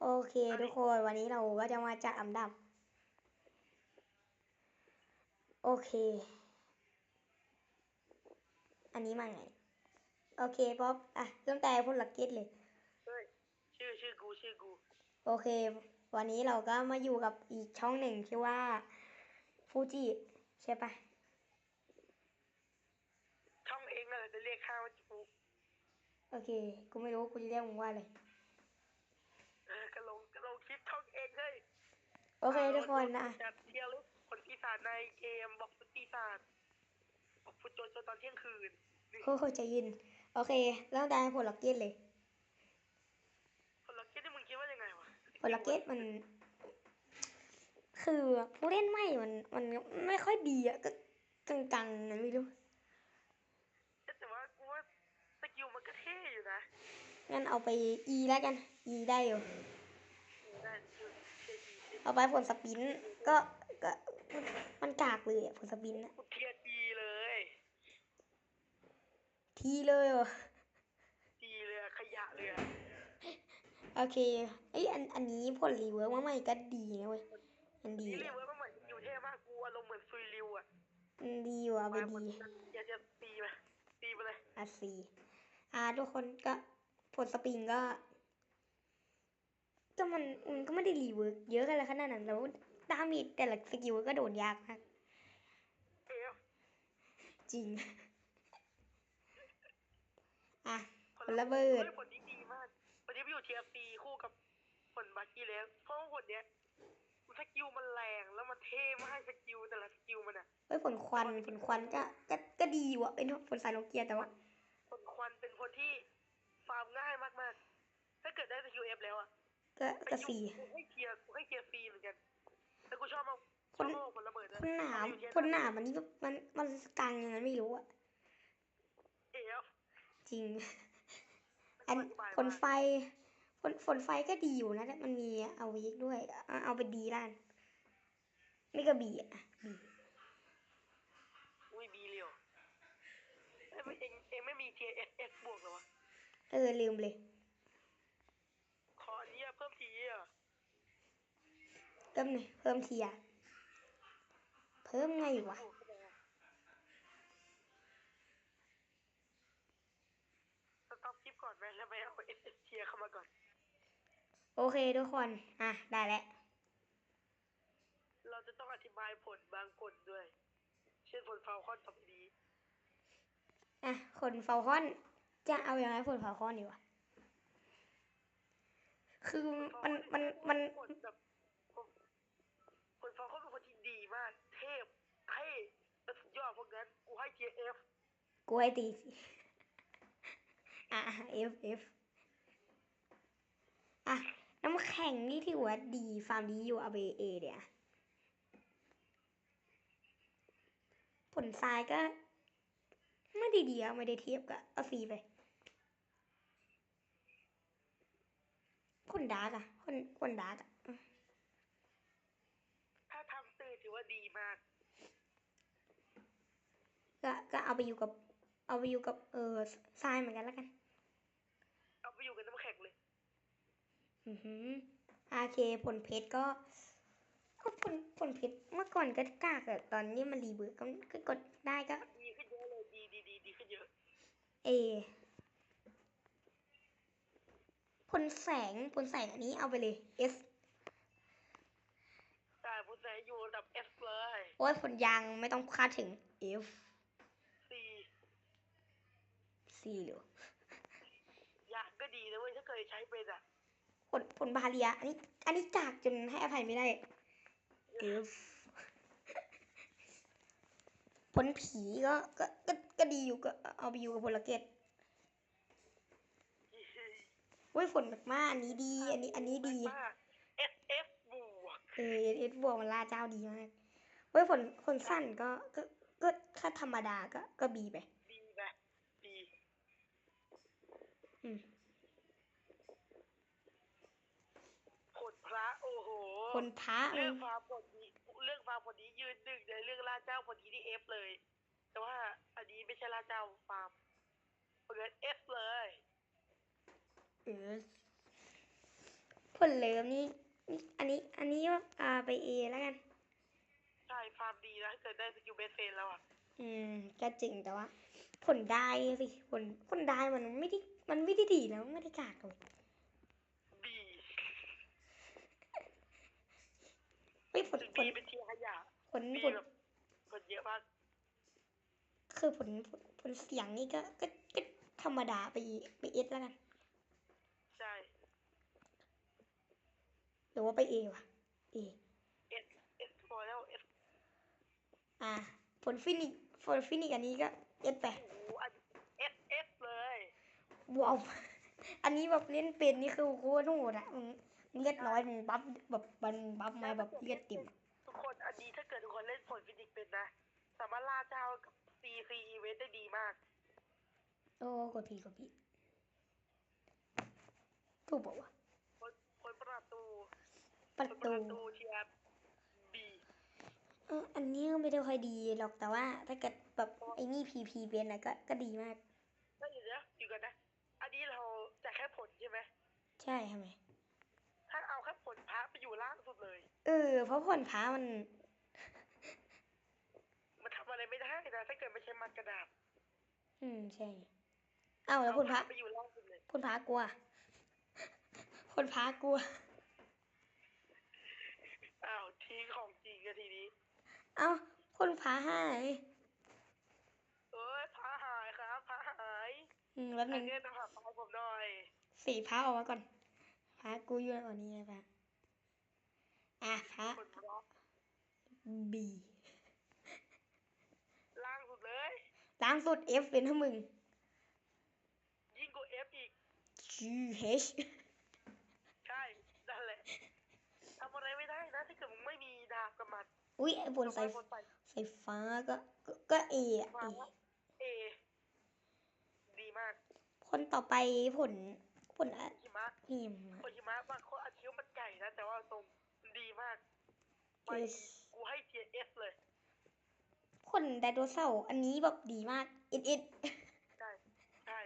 โอเคทุกคนวันนี้เราก็จะมาจัดอันดับ โอเค อันนี้มาไง โอเคป๊อปอะเริ่มแต่พลกิจเลยเฮ้ยชื่อชื่อกูชื่อกู โอเค วันนี้เราก็มาอยู่กับอีกช่องหนึ่งชื่อว่าฟูจิใช่ปะช่องเองอะไรจะเรียกข้าวว่ากูโอเค กูไม่รู้กูจะเรียกมึงว่าอะไรเออกระลงกระลงคลิปช่องเองเฮ้ยโอเคทุกคนนะจัดเทียร์ลิสต์คนปีศาจในเกมบอกฟุตปีศาจบอกฟุตโจนจนตอนเที่ยงคืนนี่โอ้โหใจเยิน โอเคเริ่มแต่ผลกิจเลยคนละคิดที่มึงคิดว่ายังไงวะผลกิจมัน คือผู้เล่นใหม่มันมันไม่ค่อยดีอะก็กังๆนะไม่รู้แต่ว่ากูว่าสกิลมันก็เท่อยู่นะ งั้นเอาไป E แล้วกัน E ได้อยู่ได้อยู่เท่ดีเท่เอาไปผลสปิน ก็ก็มันกากเลยอะผลสปินอะกูเทียร์ดีเลย ทีเลยเหรอดีเลยอะขยะเลยอะโอเคไอยอันอันนี้ผลรีเวิร์กมาใหม่ก็ดีนะเว้ยมันดีนี่เรียอะกว่ามันเหมือนอยู่เท่มากกูอารมณ์เหมือนซุยริวอะมันดีอยู่เอาไปมาหมดดีอยากจะตีไปตีไปเลย อะสีอ่าทุกคนก็ ผลสปริงก็ก็มันมันก็ไม่ได้รีเวิร์กเยอะกันเลยขนาดนั้นแล้วดาเมจแต่ละสกิลก็โดนยากมากเอฟจริง อะผลระเบิดฮ้ยผลนี้ดีมากผลนี้ไปอยู่เทียร์ปีคู่กับผลบาร์กี้แล้วเพราะว่าผลเนี้ยสกิลมันแรงแล้วมันเท่มากสกิลแต่ละสกิลมันอะเฮ้ยผลควันผลควันก็ก็ก็ดีอยู่อะเป็นผลสายโนเกียแต่ว่าผลควันเป็นคนที่ ฟาร์มง่ายมากๆ ถ้าเกิดได้สกิลเอฟแล้วอะก็ก็สีกูให้เทียร์กูให้เทียร์ฟรีเหมือนกันแต่กูชอบมากผชอลบมากผลระเบิดนะผลหนามอยู่เทียร์ผลหนามอันนี้มันมันกลางยังไงไม่รู้อะเอฟจริง อันผลไฟผลผลไฟก็ดีอยู่นะแต่มันมีเอาวิกด้วย เอาเอาไปดีล้าน ไม่ก็บีอะบีอุ้ยบีเรียวเอ้ยเองเองไม่มีเทียร์เอสเอสบวกเหรอวะ เออ ลืมเลย ขออันนี้อะเพิ่มทีอะเพิ่มหน่อยเพิ่มทีอะเพิ่มไงวะบวกเข้าไปอะสต็อปคลิปก่อนไหมแล้วไปเอาเอสเอสเทียร์เข้ามาก่อน โอเคทุกคน อะ ได้แล้ว เราจะต้องอธิบายผลบางผลด้วย เช่นผลฟาวคอนตอบดี อะขนเฟลคอน จะเอาอย่างไรผลเฟลคอนดีวะคือมันมันมันผลแบบผลฟาวคอนเป็นคนที่ดีมาก เทพเท่และสุดยอดพวกนั้นกูให้เทียเอฟกูให้ตีสิอะเอฟเอฟอะน้ำแข็งนี่ที่หัวาดีฟาร์มดีอยู่เอาไปเอเดี๋ยวผลทรายก็ ไม่ได้ดีอะไม่ได้เทียบกับเอาฟรีไป ผลดาร์กอะผลผลดาร์กอะถ้าทำตื่นถือว่าดีมาก ก็ก็เอาไปอยู่กับ เอาไปอยู่กับเออทรายเหมือนกันแล้วกัน เอาไปอยู่กับน้ำแข็งเลย อือหืออาเคผลเพชรก็ก็ผลผลเพชรเมื่อก่อนก็กากอะตอนนี้มันรีเบิร์กก็ก็กดได้ก็ดีขึ้นเยอะเลยดีดีดีดีขึ้นเยอะ เอ ผลแสงผลแสงอันนี้เอาไปเลย S แต่ผู้ชายอยู่ระดับ F เลยโอ้ยผลยางไม่ต้องคาดถึง F C C หรืออย่างก็ดีนะเว้ยถ้าเคยใช้เป็นอะผลผลบาเรีย อันนี้อันนี้จากจนให้อภัยไม่ได้ F ผลผีก็ก็ก็ก็ดีอยู่ก็เอาไปอยู่กับผลเกต เว้ยฝนมากๆอันนี้ดี อันนี้ อันนี้ดีมาก F F บวกเออเอสบวกมันล่าเจ้าดีมากเว้ยฝนฝนสั้นก็ก็ก็ถ้าธรรมดาก็ก็บีไปดีแบบดีอืมผลพระโอ้โหคนพระมัเรื่อนงความผลนี้เรื่องความผลนี้ยืนหนึ่งในเรื่องล่าเจ้าผลนี้ที่ F เลย แต่ว่าอันนี้ไม่ใช่ล่าเจ้าฟาร์มเปิด F เลย เออผลเลิมนี่นี่อันนี้ อันนี้อ่าไปเอแล้วกัน ใช่ฟาร์มดีนะถ้าเกิดได้สกิลเบสเฟนแล้วอะ อืมก็จริงแต่ว่า ผลได้สิผลผลได้มันไม่ได้มันไม่ได้ดีแล้วไม่ได้กากเลยบีไม่ผลถึงผบีลเป็นเทียร์ขยะผลบีผลแบบผลเยอะมากคือผลผลผลเสียงนี่ก็ก็ก็ธรรมดาไปไปเอสแล้วกัน ใช่ หรือว่าไปเอวะเอเอสเอสพอแล้วเอสอ่าผลฟินิกผลฟินิกอันนี้ก็เอสไปโอ้โหอันเอสเอสเลยว้าวอันนี้แบบเล่นเป็นนี่คือโคตรโหดอะมึงมึงเลือดน้อยมึงบัฟแบบมันบัฟมาแบบเลือดติ่มทุกคนอันนี้ถ้าเกิดทุกคนเล่นผลฟิสิกส์เป็นนะสามารถล่าเจ้ากับซีซีอีเวนต์ได้ดีมาก โอ้กดผิดกดผิดถูกบอกว่าผลผลประตู ประผลปตูระตูเทียร์บีเอออันนี้ก็ไม่ได้ค่อยดีหรอกแต่ว่าถ้าเกิดแบบไอ้นี่พีพีเป็นอะก็ก็ดีมากก็อยู่นะอยู่กันนะ อันนี้เราจะแค่ผลใช่ไหมใช่ทำไมถ้าเอาแค่ผลพระไปอยู่ล่างสุดเลย เออ เพราะผลพ้ามัน มันทำอะไรไม่ได้นะถ้าเกิดไม่ใช่มันกระดาษ อืมใช่ เอ้าแล้วผลพ้าไปอยู่ล่างสุดเลยผลพ้ากลัวผลพ้ากลัว อ้าวทิ้ งของจริงกันทีนี้เอ้าผลพ้าหายเอ้ยพระหายครับพระหายอืมแป๊บหอันึนงนี้ต้องหาพระให้ผมหน่อยสีพ้าออกมาก่อนพ้ากูอยู่อันนี้ปะอะพ้าผลบล็อกบีล่างสุดเลยล่างสุด F เป็นทั้งมึงยิ่งกว่าเอฟอีก G H ใช่นั่นแหละทำอะไรไม่ได้นะ ถ้าเกิดมึงไม่มีดาบกับหมัด อุ้ยไอ้บนสายบนไปสายฟ้าก็ก็ก็เออะฟ้าเอเอ ดีมากคนต่อไปผลผลอะหิมะนี่มาผลหิมะบางคนอาจคิดว่ามันใหญ่นะ แต่ว่าตรงมันดีมาก ไปเอสกูให้เทียเอสเลย ผลไดโนเสาร์อันนี้แบบดีมากเอ็ดเอ็ดใช่ใช่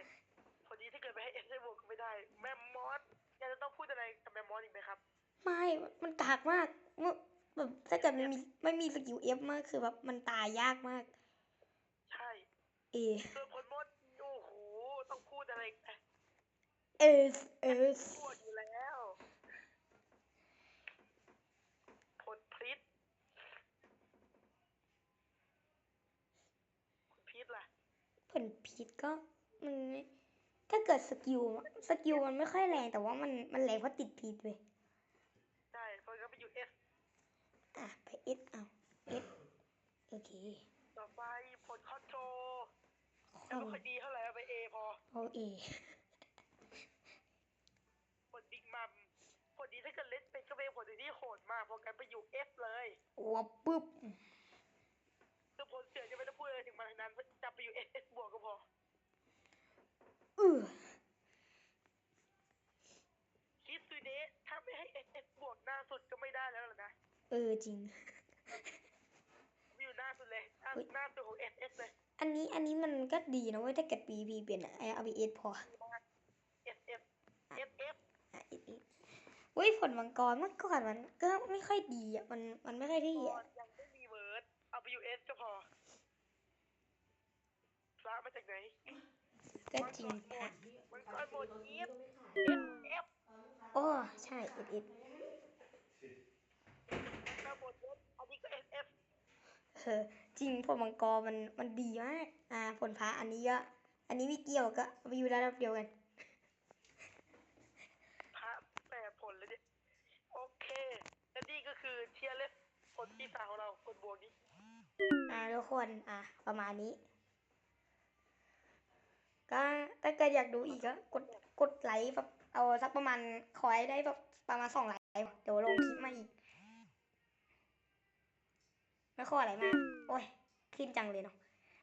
คนนี้ถ้าเกิดไปให้เอสได้บวกก็ไม่ได้ แมมมอสอยากจะต้องพูดอะไรกับแมมมอสอีกไหมครับ ไม่มันกากมากมึ แบบถ้าเกิดมันมีไม่มีสกิลเอฟมากคือแบบมันตายยากมาก ใช่ เอส่วนผลมดโอ้โหต้องพูดอะไรอีกไหมเอสเอสพูดอยู่แล้วผลพริษคุณพีทล่ะผลผิดก็มันไม่ถ้าเกิดสกิลสกิลมันไม่ค่อยแรงแต่ว่ามันมันแรงเพราะติดพิษเว้ย ใช่เพราะก็ไปอยู่เอส อะไปเอสเอาเอสโอเค ต่อไปผลคอนโทรข้ยังอไม่ค่อยดีเท่าไหร่เอาไปเอพอโอเอผลบิ๊กมัมผลดีถ้าเกิดเล่นเป็นก็เป็นผลดีที่โหดมากเพราะกันไปอยู่เอสเลยวับปุ๊บคือผลเสียจะไม่ต้องพูดอะไรถึงมันทั้งนั้นจับไปอยู่เอสเอสบวกก็พอเออคิดดูเดะถ้าไม่ให้เอสเอสบวกหน้าสุดก็ไม่ได้แล้วล่ะนะ เออจริงอยู่หน้าสุด เลยหน้าอุ๊ยหน้าสุดของเอสเอสเลย อันนี้อันนี้มันก็ดีนะเว้ยถ้าเกิดปีพีเปลี่ยนอะเอาไปเอสพอดีมากเอสเอสเอสเอสอะเอสเอสเว้ยผลมังกรเมื่อก่อนมันก็ไม่ค่อยดีอะมันมันไม่ค่อยที่ก่ออะนยังไม่มีเวิร์ดเอาไปอยู่เอสก็พอพระมาจากไหนก็จริงค่ะมันก็หมดเอฟเอฟโอ้ใช่เอสเอสก็หมดเอฟอันนี้ก็เอสเอฟเออ จริงผลมังกรมันมันดีมากอ่าผลพระอันนี้ก็อันนี้ไม่เกี่ยวก็เอาไปอยู่ระดับเดียวกันพระแปดผลเลยเนี่ยโอเคและนี่ก็คือเทียร์เลสผลปีศาจของเราคนบวกนี้อ่าทุกคนอะประมาณนี้ ก็ถ้าเกิดอยากดูอีกก็กดกดไลค์แบบเอาสักประมาณขอให้ได้แบบประมาณสองไลค์เดี๋ยวลงคลิปมาอีก ไม่ขออะไรมาก โอ้ย ขึ้นจังเลยเนาะ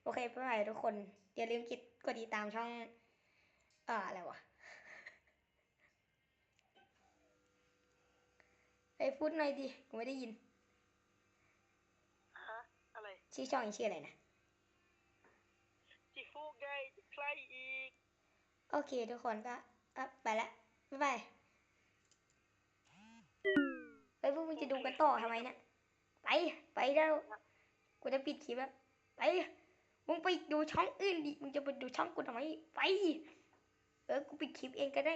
โอเคบ๊ายบายทุกคน อย่าลืมกดกดติดตามช่อง เอ่อ อะไรวะไปพูดหน่อยดิกูไม่ได้ยิน ฮะ อะไร ชื่อช่องอีกชื่ออะไรนะ จิฟูไงใครอีก โอเค ทุกคนก็อะไปละ บ๊ายบายฮ้ยพวกมึงจะดูกันต่อทำไมเนี่ย ไปไปแล้วกูจะปิดคลิปแล้วไปมึงไปดูช่องอื่นดิมึงจะไปดูช่องกูทำไมไป เออกูปิดคลิปเองก็ได้